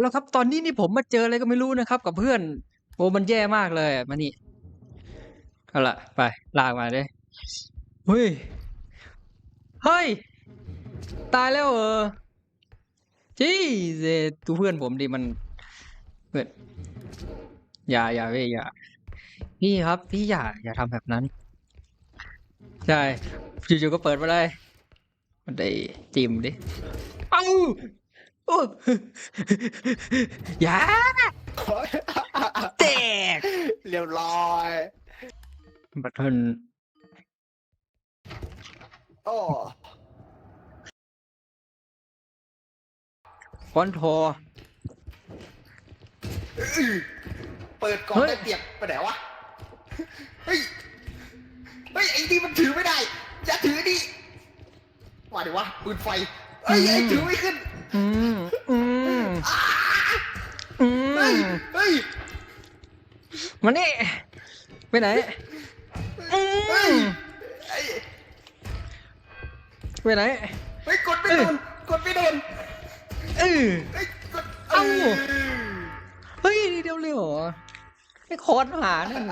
แล้วครับตอนนี้นี่ผมมาเจออะไรก็ไม่รู้นะครับ กับเพื่อน โอ้มันแย่มากเลยมานี่เอาละไปลากมาเลยเฮ้ยเฮ้ย ตายแล้วเออจี้เซตูเพื่อนผมดิมันเพื่อนอย่าอย่าเว้ยอย่าพี่ครับ พี่อย่าอย่าทำแบบนั้น ใช่อยู่ๆก็เปิดมาเลยมันได้จิ้มดิเอ้า โอ้อย่าแตกเรียบร้อย บัตเทิลโอ้ฟอนโทร เปิดก่อนเฮ้ย ได้เปรียบไปไหนวะ เฮ้ย เฮ้ยไอ้นี่มันถือไม่ได้ อย่าถือดิว่าดิวะปืนไฟเฮ้ยไอ้ถือไม่ขึ้น อืมอืมอืเฮ้ย มเฮ้ย มานี่ไปไหนอืเฮ้ยมไอ้ไปไหนเฮ้ยกดไม่โดน กดไม่โดน เออ เฮ้ย กดเอ้า เฮ้ยเดียวเลยเหรอไอ้คอร์สหานั่น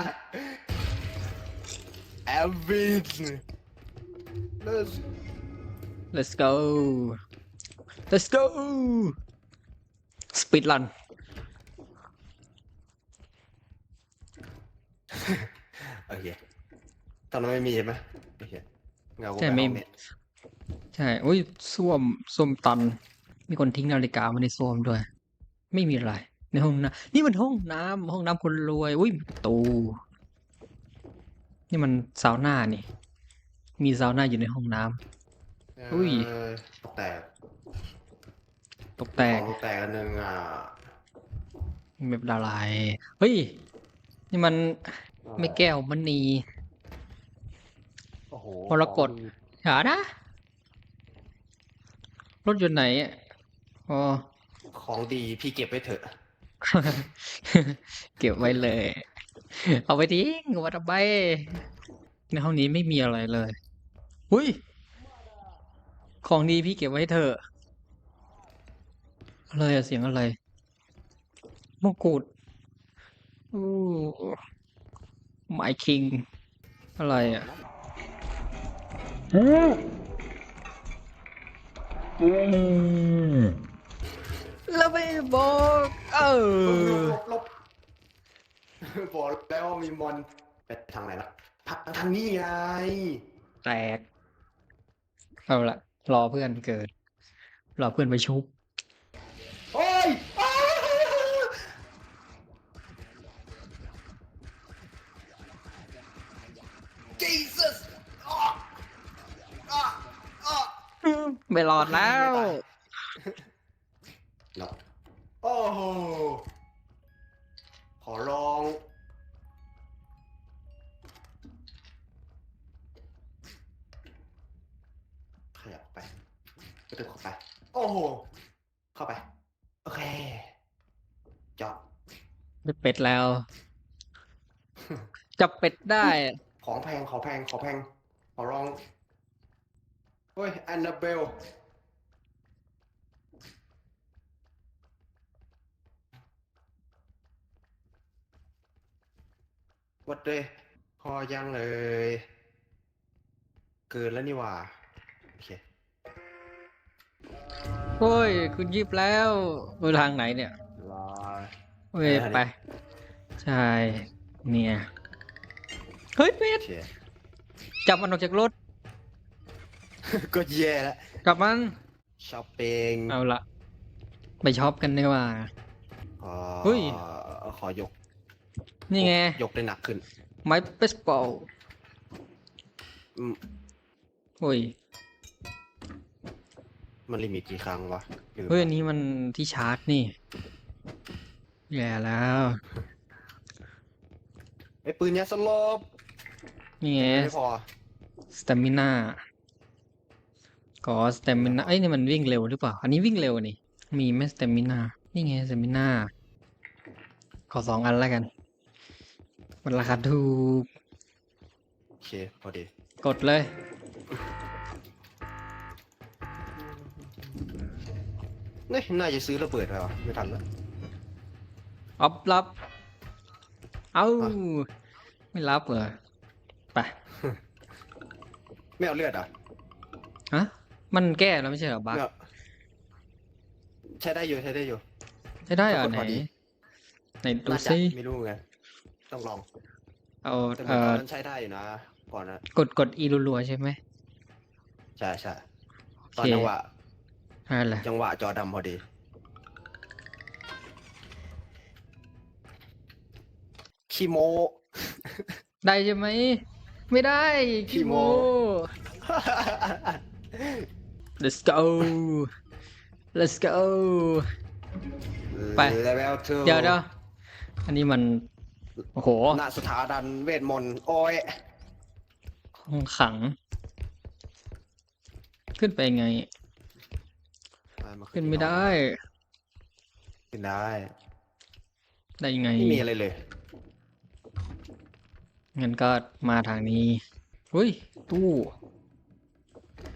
แอมวินเลิศ let's go let's go speed run โอเค ตอนนั้นไม่มีใช่ไหมโอเคเงาใช่ไม่เนี่ยใช่อุ้ยส้วมส้วมตัน มีคนทิ้งนาฬิกาไว้ในส้วมด้วย ไม่มีอะไร ในห้องน้ำนี่มันห้องน้ำห้องน้ำคนรวย อุ้ยประตู นี่มันซาวน่านี่ มีซาวน่าอยู่ในห้องน้ำอุ้ยเแตก ตกแตกของแตกอันหนึ่งอะไม่เป็นอะไรเฮ้ย นี่มันไม่แก้วมันนี โอ้โหมรกตอย่านะ รถอยู่ไหนอะอ๋อ ของดีพี่เก็บไว้เถอะ เก็บไว้เลย เอาไปทิ้งเอาไว้ทำไมในห้องนี้ไม่มีอะไรเลย อุ้ย ของดีพี่เก็บไว้เถอะ อะไรอะเสียงอะไรมงกุฎอู้ไมคิง อะไรอะแล้วไม่บอก เออลบลบบอกแล้วว่ามีมอนไปทางไหนล่ะพักทางนี้ไง แตก เอาละรอเพื่อนเกิด รอเพื่อนไปชุบ ไม่รอดแล้ว หลบโอ้โห ขอลอง ขยับไปก็ถึงเข้าไป โอ้โห เข้าไป โอเค จบ ได้เป็ดแล้ว จับเป็ดได้ ของแพง ของแพง ของแพง ขอลอง เฮ้ยแอนนาเบลวัดเลยพอยังเลย เกินแล้วนี่หว่า โอเค โอ้ย คุณยิบแล้วไปทางไหนเนี่ยรอ เว้ยไปทางนี้ไปใช่ เนี่ย เฮ้ยเป็โอดเค จับมันออกจากรถ ก็แย่แล้วจับมันช้อปปิ้งเอาละไปช็อปกันดีกว่าขอเฮ้ย ขอยกนี่ไง ยกได้หนักขึ้นไม้เบสบอลอืมโอ้ยมันลิมิตกี่ครั้งวะลืมเฮ้ยละอันนี้มันที่ชาร์จนี่แย่แล้ว ไอ้ปืนยาสลบนี่ไงไม่พอสเตมิน่า ก็สเตมิน่าเอ้ยนี่มันวิ่งเร็วหรือเปล่า อันนี้วิ่งเร็วนี่ มีไหมสเตมิน่านี่ไงสเตมิน่าขอสองอันแล้วกัน มันราคาถูก โอเค พอดี กดเลยนี่น่าจะซื้อระเบิดไปวะไม่ทันแล้วอัพรับ เอ้าอะไม่รับเหรอ ไป ไม่เอาเลือดอะฮะ มันแก้แล้วไม่ใช่เหรอบั๊กไม่เอาใช้ได้อยู่ใช้ได้อยู่ ใช้ได้เหรอปรากฏไหนพอดีไหนดูน่าจะซิไม่รู้ไงต้องลอง เอาแต่เหมืเอ่อนตอนอนั้นใช้ได้อยู่นะ ก่อนนะกดกดอีรัวๆใช่ไหมใช่ใช่โอตอนเคจังหวะนั่นแหละจังหวะจอดำพอดีคีโม ได้ใช่ไหม ไม่ได้ขี้ขี้โมโม้ let's go let's go ไป เลเวลทูเดี๋ยวเดี๋ยวอันนี้มัน โอ้โห ณสถาดันเวทมนต์โอ้ยห้องขัง ขึ้นไปไง ขึ้นไม่ได้ ขึ้นได้ได้ยังไง ไม่มีอะไรเลยงั้นก็มาทางนี้เฮ้ย ตู้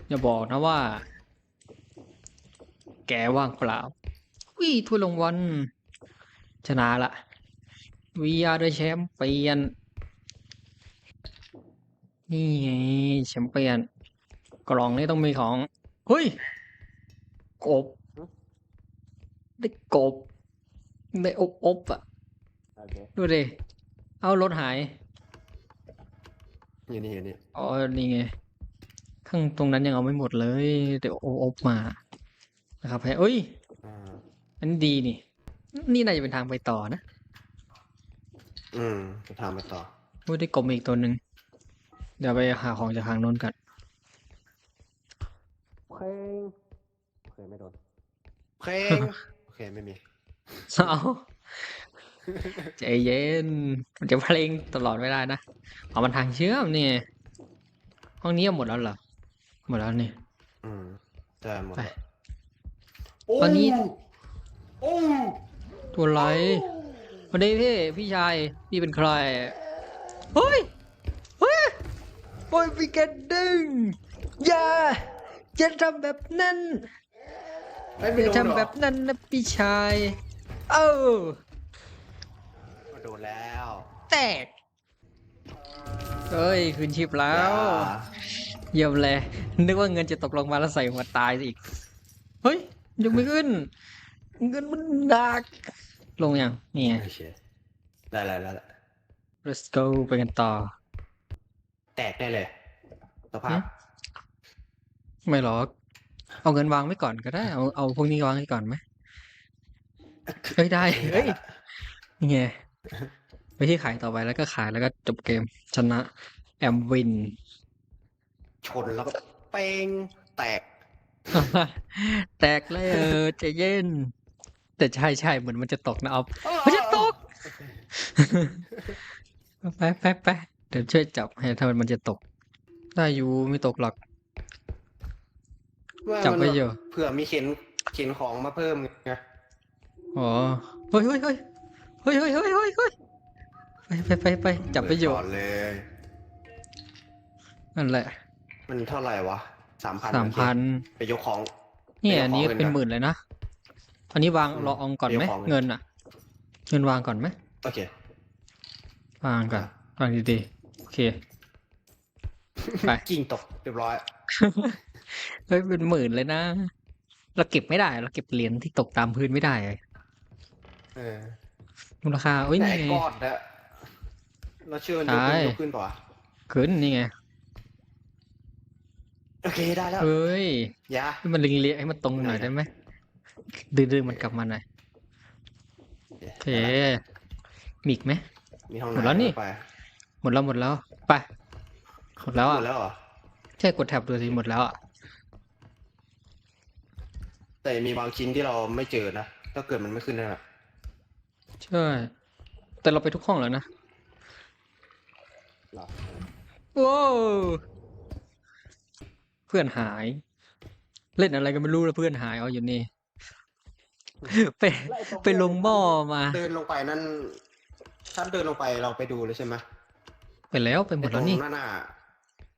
อย่าบอกนะว่า แกว่างเปล่าวิถ้วยรางวัลชนะละ We are the champion นี่ไงแชมเปี้ยน กล่องนี้ต้องมีของ เฮ้ย กบ ได้กบ ได้อบอบๆอะ ดูดิ เอารถหายอยู่นี่อยู่นี่อ๋อ นี่ไง ข้างตรงนั้นยังเอาไม่หมดเลย เดี๋ยวโออบมา นะครับเอ้ยอ่าอันนี้ดีนี่ นี่น่าจะเป็นทางไปต่อนะ อืมจะทำไปต่อโอ้ยได้กลมอีกตัวหนึ่งเดี๋ยวไปหาของจากทางโน้นกันเพลงโอเคไม่โดนเพลงโอเคไม่มีเอาใจเย็นมันจะเพลงตลอดไม่ได้นะเอามันทางเชื่อมนี่ห้องนี้หมดแล้วเหรอหมดแล้วนี่อืมได้หมดไปแล้ว ตอนนี้โอ้ตัวไรสวันนี้พี่พี่ชาย พี่เป็นใคร เฮ้ย เฮ้ยโอ้ยพี่แกดึง อย่าอย่าทำแบบนั้นไม่อไม่ย่าโดนเหรทำอแบบนั้นนะพี่ชาย เอ้าไม่โดนแล้ว แตก เฮ้ย คืนชีพแล้วอย่าเยี่ยมเลย นึกว่าเงินจะตกลงมาแล้วใส่หัวตายซะอีก เฮ้ย ยังไม่ขึ้น เงินมันหนัก ลงยังนี่ไง โอเคได้แล้วได้แล้ว let's go ไปกันต่อ แตกได้เลยสภาหึพไม่หรอก เอาเงินวางไว้ก่อนก็ได้ เอาเอาพวกนี้วางไว้ก่อนไหมเฮ้ยได้ เฮ้ยนี่ไงไปที่ขายต่อไปแล้วก็ขายแล้วก็จบเกม ชนะ แอมวิน ชนแล้วก็เป้งแตก แตกเลยเออใจเย็น แต่ใช่ใช่เหมือนมันจะตกนะออฟมันจะตกไปไปไปเดี๋ยวช่วยจับให้ถ้ามันจะตก ได้อยู่ไม่ตกหรอก ว่าจับมันไว้อยู่เผื่อมีเข็นเข็นของมาเพิ่มไงอ๋อเฮ้ยเฮ้ยเฮ้ยเฮ้ยเฮ้ยเฮ้ยเฮ้ยเฮ้ยไปไปไปไปจับไปอยู่เปิดก่อนเลยนั่นแหละ มันเท่าไหร่วะ สามพันสามพันไปยกของเนี่ยไปเอาอันนี้ของเงินเป็นก่อนหมื่นเลยนะ อันนี้วางอืมรออองก่อนไหมไปเอาของเงินเงินอะ เงินวางก่อนไหมโอเควางก่อนอะวางดีๆโอเคไปกิ่งตกเรียบร้อยเฮ้ยเป็นหมื่นเลยนะ เราเก็บไม่ได้ เราเก็บเหรียญที่ตกตามพื้นไม่ได้เออมูลค่าเอ้ยแต่นี่ไอ้ไงก้อนนะเราเชื่อมันยกขึ้นใช่ยกขึ้นป่ะขึ้นนี่ไง โอเคได้แล้วเอ้ยอยาให้มันลิงเลี้ยให้มันตรงหน่อยได้ได้นะไหมดึงๆมันกลับมาหน่อยโอเคมีอีกไหมมีห้องหมดแล้วนี่ไปหมดแล้วหมดแล้วไปหมดแล้วหมอะดแล้วเหรอใช่กดแท็บดูสิหมดแล้วอะแต่มีบางชิ้นที่เราไม่เจอนะถ้าเกิดมันไม่ขึ้นนั่นแหละใช่ แต่เราไปทุกห้องแล้วนะหรอว้าวเพื่อนหาย เล่นอะไรก็ไม่รู้แล้วเพื่อนหายเอาอยู่นี่ ไปไปลงหม้อมา เดินลงไปนั่นถ้าเดินลงไปเราไปดูเลยใช่ไหมไปแล้วไปหมดแล้วนี่ไอ้ตรงหน้าหน้า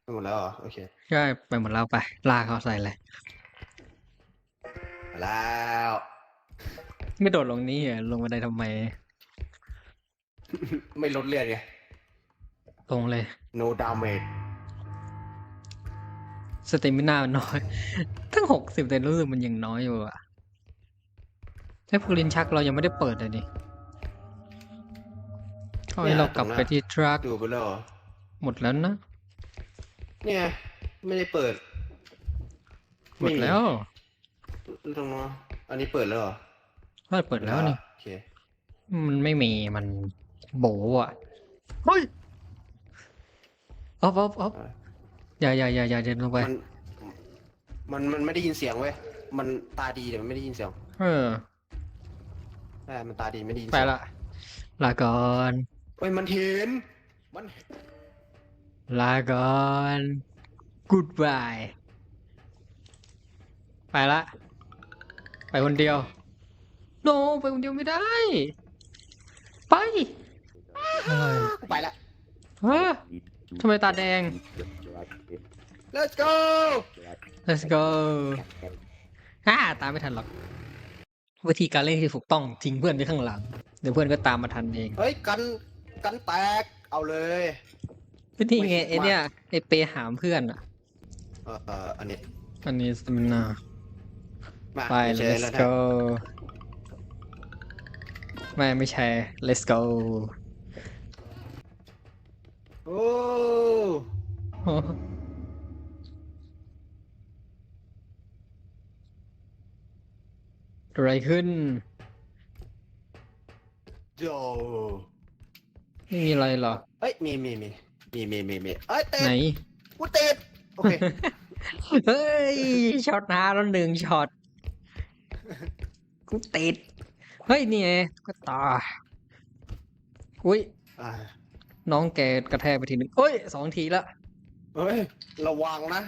ไปหมดแล้วเหรอโอเคใช่ไปหมดแล้วไปลากเขาใส่เลยไปแล้วไม่โดดลงนี้เหรอลงมาได้ทำไม ไม่ลดเลือดไงลงเลย no damage สเตมินามันน้อย ทั้งหกสิบแต่รู้สึกมันยังน้อยอยู่อะไอ้พวกลิ้นชักเรายังไม่ได้เปิดเลยนี่ก็ให้เรากลับไปที่ทรัคดูไปแล้วเหรอหมดแล้วนะ เนี่ย ไม่ได้เปิดหมดแล้วตรงนู้นอันนี้เปิดแล้วเหรอว่าเปิดแล้วนี่โอเคมันไม่มีมันโบอะเฮ้ยออฟออฟออฟ อย่าอย่าอย่าอย่าเดินลงไป มันมันมันไม่ได้ยินเสียงเว้ย มันตาดีแต่มันไม่ได้ยินเสียงเออ ใช่มันตาดีไม่ได้ยินไปเสียงละลาก่อนเฮ้ยมันเห็น มันลาก่อน goodbye ไปละ ไปคนเดียวโนไปคนเดียวไม่ได้ ไปอะไรไปละฮะทำไมตาแดง let's go let's go ฮ่าตามไม่ทันหรอก วิธีการเล่นที่ถูกต้องทิ้งเพื่อนไว้ข้างหลัง เดี๋ยวเพื่อนก็ตามมาทันเอง เฮ้ยกันกันแตกเอาเลย วิธีไงไม่คิดไอเนี่ยไอเปหามเพื่อนอะเออเอออันนี้อันนี้สมินามาไปเชิญ let's แล้วนะ go ไม่ไม่ใช่ let's go โอ้ อะไรขึ้น โจไม่มีอะไรเหรอ เอ้ยมีมีมีมีมีมีมีเอ้ยติดไหนกูติดโอเค เฮ้ย ช็อตหาแล้วหนึ่งช็อต กูติด เฮ้ย นี่ไงก็ตาอุ้ย อ่าน้องแกกระแทกไปทีหนึ่งเอ้ยสองทีละ เฮ้ย ระวังนะ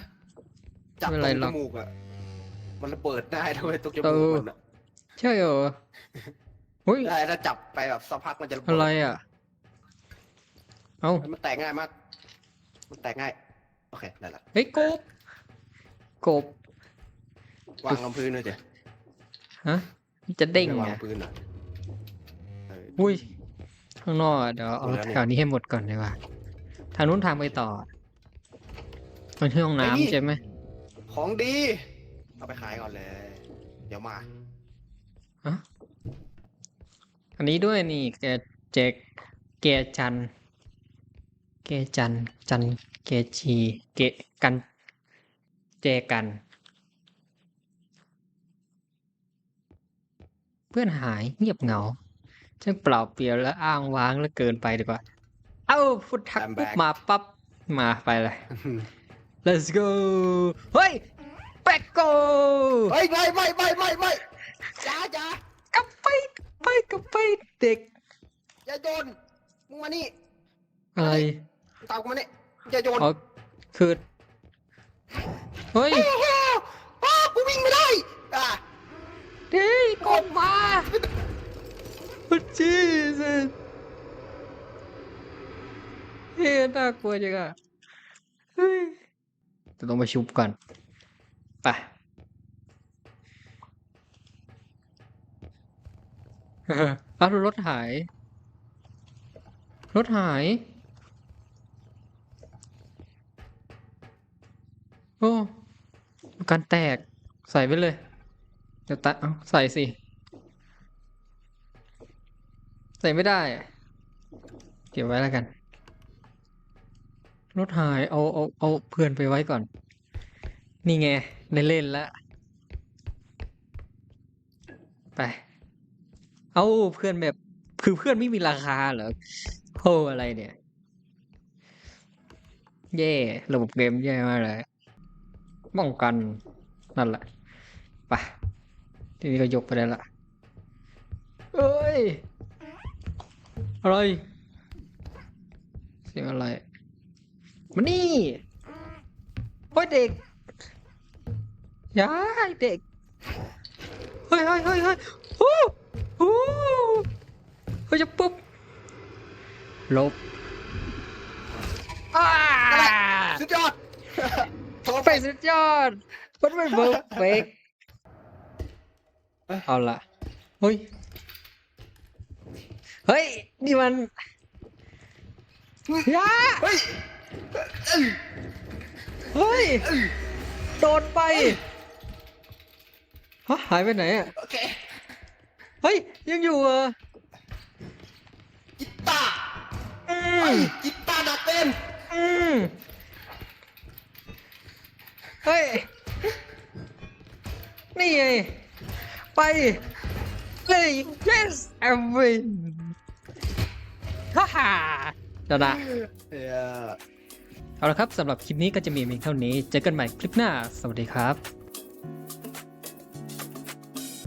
จับไม่ตเป็นไรรงหรจอกมูกอะ มันระเปิดได้ด้วยตรงจเอมูกอมันอะใช่เหรอเฮ้ยได้ถ้าจับไปแบบสักพักมันจะระเบิดอะไรอะ เอ้ามันแตกง่ายมาก มันแตกง่าย โอเค ได้ละเฮ้ยกบ กบ วางลงพื้นเลยจ้ะฮะมันจะเด้งไม่วาไงงพื้นเหรอเอออุ้ย ข้างนอกอะเดี๋ยวเอาหมดแล้วนี่แถวนี้ให้หมดก่อนดีกว่า ทางนู้นทางไปต่อ มันที่ห้องไอ้นี่ น้ำใช่ไหมของดี เอาไปขายก่อนเลย เดี๋ยวมาอะอันนี้ด้วยนี่แกเจกเกจัน เกจัน จันเกจีเกกัน เจกัน เพื่อนหายเงียบเหงาช่างเปล่าเปลี่ยวและอ้างว้างเหลือเกินไปดีกว่า เอ้าพุทธัก I'm ปุ๊บ back มาปั๊บมาไปเลย let's go เฮ้ย back go เฮ้ยไม่ไม่ไม่ไม่ไม่จ้าจ้ากลับไปไปกลับไปเด็กอย่าโยนมึงมานี่อะไรตามกูมานี่อย่าโยนอ๋อคือเฮ้ยโอ้โหอ้าวกูวิ่งไม่ได้อะเฮ้ยกดมาโอ้จีสเฮ้ยน่ากลัวจังอะเฮ้ย จะต้องไปชุบก่อนไปอ้าวรถหาย รถหายโอ้การแตกใส่ไปเลย เดี๋ยวตัดเอาใส่สิ ใส่ไม่ได้อะเก็บไว้แล้วกัน รถหายเอาเอาเอาเพื่อนไปไว้ก่อน นี่ไงได้เล่นแล้วไป เอาเพื่อนแบบ คือเพื่อนไม่มีราคาเหรอโหอะไรเนี่ย แย่ระบบเกมแย่มากเลยป้องกันนั่นแหละไปทีนี้ก็ยกไปได้ละเอ้ยอะไรเสียงอะไร มานี่โอ้ยเด็กอย่าให้เด็กเฮ้ยเฮ้ยเฮ้ยเฮ้ยโอ้โหเฮ้ยจะปุ๊บหลบอ้าสุดยอดโทรไปสุดยอดมันไม่เบิร์เฟกเอ้ยเอาละเฮ้ย เฮ้ย นี่มันยาเฮ้ย เอ้ยเฮ้ยเอ้ยโดดไปฮะหายไปไหนอะ โอเค เฮ้ย ยังอยู่เหรอกีตาร์อืไอ้มกีตาร์หนักเต็มอืมเฮ้ย นี่ไง ไปเลย yes I win ฮ่าฮ่าชนะ เอ้ย เอาละครับสำหรับคลิปนี้ก็จะมีเพียงเท่านี้ เจอกันใหม่คลิปหน้า สวัสดีครับ